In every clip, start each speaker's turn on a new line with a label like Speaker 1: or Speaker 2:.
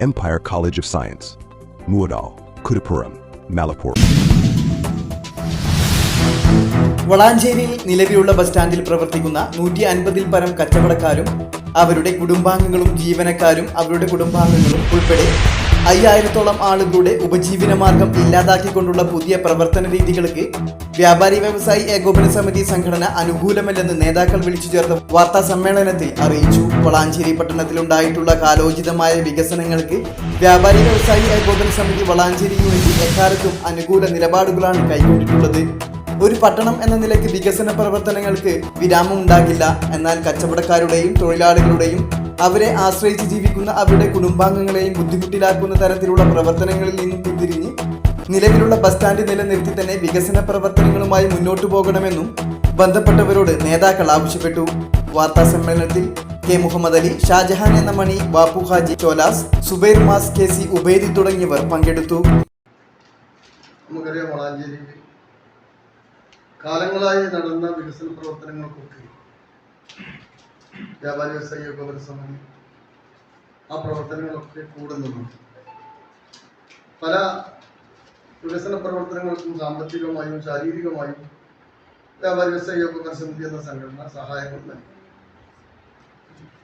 Speaker 1: Empire College of Science. Muadal, Kudapuram, Malapur.
Speaker 2: വളാഞ്ചേരിയിൽ നിലവിലുള്ള bus സ്റ്റാൻഡിൽ പ്രവർത്തിക്കുന്ന നൂറ്റി അൻപതിൽ പരം കച്ചവടക്കാരും അവരുടെ കുടുംബാംഗങ്ങളും ജീവനക്കാരും അവരുടെ കുടുംബാംഗങ്ങളും ഉൾപ്പെടെ അയ്യായിരത്തോളം ആളുകളുടെ ഉപജീവന മാർഗം ഇല്ലാതാക്കിക്കൊണ്ടുള്ള പുതിയ പ്രവർത്തന രീതികൾക്ക് വ്യാപാരി വ്യവസായി ഏകോപന സമിതി സംഘടന അനുകൂലമല്ലെന്ന് നേതാക്കൾ വിളിച്ചു ചേർത്ത വാർത്താ സമ്മേളനത്തിൽ അറിയിച്ചു. വളാഞ്ചേരി പട്ടണത്തിലുണ്ടായിട്ടുള്ള കാലോചിതമായ വികസനങ്ങൾക്ക് വ്യാപാരി വ്യവസായി ഏകോപന സമിതി വളാഞ്ചേരി യൂണിറ്റ് എക്കാലത്തും അനുകൂല നിലപാടുകളാണ് കൈക്കൊണ്ടിട്ടുള്ളത്. ഒരു പട്ടണം എന്ന നിലയ്ക്ക് വികസന പ്രവർത്തനങ്ങൾക്ക് വിരാമം ഉണ്ടാകില്ല എന്നാൽ കച്ചവടക്കാരുടെയും തൊഴിലാളികളുടെയും അവരെ ആശ്രയിച്ച് ജീവിക്കുന്ന അവരുടെ കുടുംബാംഗങ്ങളെയും ബുദ്ധിമുട്ടിലാക്കുന്ന തരത്തിലുള്ള പ്രവർത്തനങ്ങളിൽ നിന്നും പിന്തിരിഞ്ഞ് നിലവിലുള്ള ബസ് സ്റ്റാൻഡ് നിലനിർത്തി തന്നെ വികസന പ്രവർത്തനങ്ങളുമായി മുന്നോട്ടു പോകണമെന്നും ബന്ധപ്പെട്ടവരോട് നേതാക്കൾ ആവശ്യപ്പെട്ടു. വാർത്താ സമ്മേളനത്തിൽ കെ മുഹമ്മദ് അലി ഷാജഹാൻ എന്ന Mani Bappu Haji Cholas Zubair mass K C Ubaidi തുടങ്ങിയവർ പങ്കെടുത്തു.
Speaker 3: നമുക്കറിയാം വളാഞ്ചേരിയിൽ കാലങ്ങളായി നടന്ന വികസന പ്രവർത്തനങ്ങൾക്കൊക്കെ വ്യാപാരി വ്യവസായി ഏകോപന സമയം ആ പ്രവർത്തനങ്ങളൊക്കെ കൂടുന്നുണ്ട് പല വികസന പ്രവർത്തനങ്ങൾക്കും സാമ്പത്തികമായും ശാരീരികമായും വ്യാപാരി വ്യവസായി ഏകോപന സമിതി എന്ന സംഘടന സഹായങ്ങൾ നൽകി.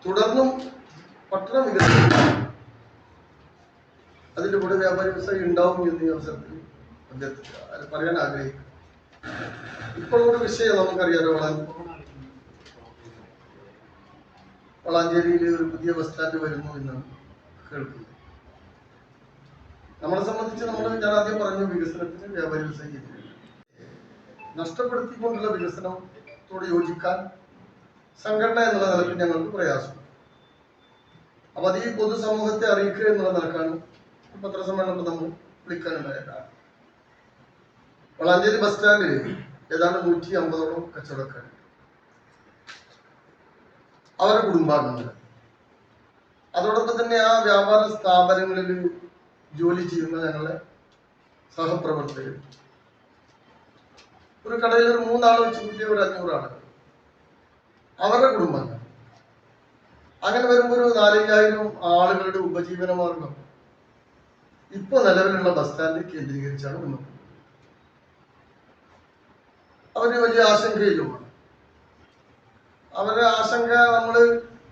Speaker 3: തുടർന്നും പട്ടണ വികസനം അതിന്റെ കൂടെ വ്യാപാരി വ്യവസായി ഉണ്ടാവും എന്നീ അവസരത്തിൽ പറയാൻ ആഗ്രഹിക്കുന്നു. ഇപ്പോൾ ഒരു വിഷയം നമുക്കറിയാലോ വളാ വളാഞ്ചേരിയിൽ ഒരു പുതിയ ബസ് സ്റ്റാൻഡ് വരുന്നു എന്നാണ് കേൾക്കുന്നത് നമ്മളെ സംബന്ധിച്ച് നമ്മൾ ഞാൻ ആദ്യം പറഞ്ഞു വികസനത്തിന് വ്യാപാരി. നഷ്ടപ്പെടുത്തിക്കൊണ്ടുള്ള വികസനത്തോട് യോജിക്കാൻ സംഘടന എന്നുള്ള നിലയ്ക്ക് ഞങ്ങൾക്ക് പ്രയാസം അപ്പൊ അത് ഈ പൊതുസമൂഹത്തെ അറിയിക്കുക എന്നുള്ള നിലക്കാണ് പത്രസമ്മേളനം നമ്മൾ വിളിക്കാനുണ്ടായ കാരണം വളാഞ്ചേരി ബസ് സ്റ്റാൻഡിൽ ഏതാണ്ട് നൂറ്റി അമ്പതോളം കച്ചവടക്കാർ. അവരുടെ കുടുംബാംഗങ്ങൾ. അതോടൊപ്പം തന്നെ ആ വ്യാപാര സ്ഥാപനങ്ങളിൽ ജോലി ചെയ്യുന്ന ഞങ്ങളെ സഹപ്രവർത്തകർ. ഒരു കടയിൽ ഒരു മൂന്നാൾ വെച്ച് കൂട്ടിയ ഒരു അഞ്ഞൂറാണ്. അവരുടെ കുടുംബങ്ങൾ അങ്ങനെ വരുമ്പോൾ ഒരു നാലയ്യായിരം ആളുകളുടെ ഉപജീവന മാർഗം. ഇപ്പൊ നിലവിലുള്ള ബസ് സ്റ്റാൻഡ് കേന്ദ്രീകരിച്ചാണ് മുന്നോട്ട് അവർ വലിയ ആശങ്കയിലുമാണ് അവരുടെ ആശങ്ക നമ്മൾ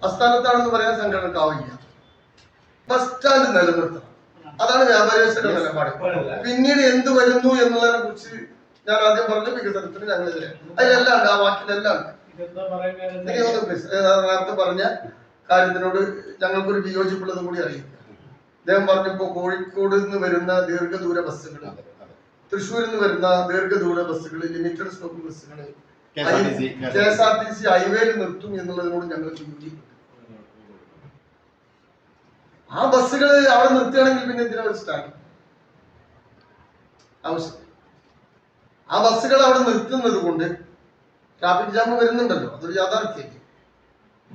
Speaker 3: അസ്ഥാനത്താണെന്ന് പറയാൻ സംഘടനക്കാവില്ല. ബസ് സ്റ്റാൻഡ് നിലനിർത്തണം. അതാണ് വ്യാപാരിയുടെ നിലപാട്. പിന്നീട് എന്ത് വരുന്നു എന്നുള്ളതിനെ കുറിച്ച് ഞാൻ ആദ്യം പറഞ്ഞു വികസനത്തിന് ഞങ്ങളെതിരെ അതിലെല്ലാം ഉണ്ട് ആ വാക്കിലെല്ലാം ഉണ്ട്. നേരത്തെ പറഞ്ഞ കാര്യത്തിനോട് ഞങ്ങൾക്കൊരു വിയോജിപ്പുള്ളത് കൂടി അറിയിക്കുക അദ്ദേഹം പറഞ്ഞപ്പോ കോഴിക്കോട് നിന്ന് വരുന്ന ദീർഘദൂര ബസ്സുകൾ തൃശ്ശൂരിൽ നിന്ന് വരുന്ന ദീർഘദൂര ബസ്സുകൾ ലിമിറ്റഡ് സ്റ്റോപ്പ് ബസ്സുകൾ K S R T C ഹൈവേയിൽ നിർത്തും എന്നുള്ളതിനോട് ഞങ്ങൾ യോജിക്കുന്നു ആ ബസ്സുകൾ അവിടെ നിർത്തുകയാണെങ്കിൽ പിന്നെ എന്തിനാ സ്റ്റാർട്ട് ആവശ്യം ആ ബസ്സുകൾ അവിടെ നിർത്തുന്നത് കൊണ്ട് ട്രാഫിക് ജാം വരുന്നുണ്ടല്ലോ അതൊരു യാഥാർത്ഥ്യമായിരിക്കും.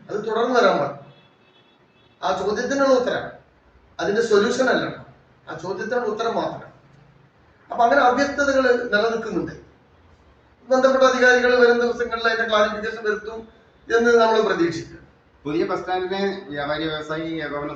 Speaker 3: അത് തുടർന്ന് വരാൻ പാടില്ല. ആ ചോദ്യത്തിനുള്ള ഉത്തരം അതിന്റെ സൊല്യൂഷൻ അല്ല. ആ ചോദ്യത്തിനുള്ള ഉത്തരം മാത്രം. അപ്പൊ അങ്ങനെ അവ്യക്തതകൾ നിലനിൽക്കുന്നുണ്ട്. ബന്ധപ്പെട്ട അധികാരികൾ വരും ദിവസങ്ങളിൽ അതിന്റെ ക്ലാരിഫിക്കേഷൻ വരുത്തും എന്ന് നമ്മൾ പ്രതീക്ഷിക്കുക
Speaker 4: പുതിയ ബസ് സ്റ്റാൻഡിന് വ്യാപാരി വ്യവസായി ഏകോപന